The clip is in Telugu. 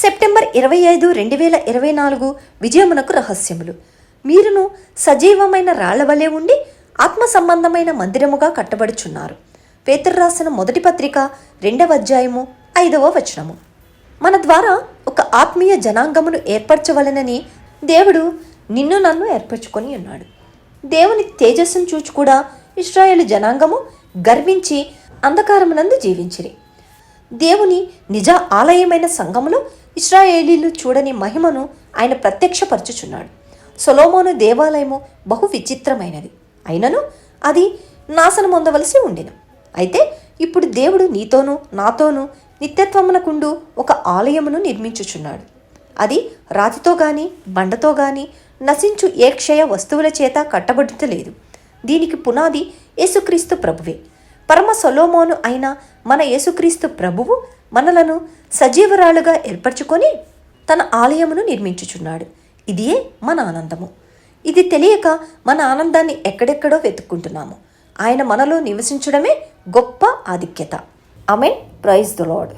సెప్టెంబర్ ఇరవై ఐదు రెండు వేల ఇరవై నాలుగు విజయమునకు రహస్యములు. మీరును సజీవమైన రాళ్ళ వలె ఉండి ఆత్మ సంబంధమైన మందిరముగా కట్టబడుచున్నారు. పేతురు రాసిన మొదటి పత్రిక రెండవ అధ్యాయము ఐదవ వచనము. మన ద్వారా ఒక ఆత్మీయ జనాంగమును ఏర్పరచవలనని దేవుడు నిన్ను నన్ను ఏర్పరచుకొని ఉన్నాడు. దేవుని తేజస్సును చూచి కూడా ఇస్రాయేల్ జనాంగము గర్వించి అంధకారమునందు జీవించిరి. దేవుని నిజ ఆలయమైన సంఘములో ఇస్రాయేలీలు చూడని మహిమను ఆయన ప్రత్యక్షపరచుచున్నాడు. సొలోమోను దేవాలయము బహు విచిత్రమైనది. అయినను అది నాశనం పొందవలసి ఉండిన. అయితే ఇప్పుడు దేవుడు నీతోనూ నాతోనూ నిత్యత్వమునకుండు ఒక ఆలయమును నిర్మించుచున్నాడు. అది రాతితో గాని బండతో గాని నశించు ఏ క్షయ వస్తువుల చేత కట్టబడుతలేదు దీనికి పునాది యేసుక్రీస్తు ప్రభువే. పరమ సొలోమోను అయిన మన యేసుక్రీస్తు ప్రభువు మనలను సజీవరాలుగా ఏర్పరచుకొని తన ఆలయమును నిర్మించుచున్నాడు. ఇదియే మన ఆనందము. ఇది తెలియక మన ఆనందాన్ని ఎక్కడెక్కడో వెతుక్కుంటున్నాము. ఆయన మనలో నివసించడమే గొప్ప ఆధిక్యత. Amen praise the lord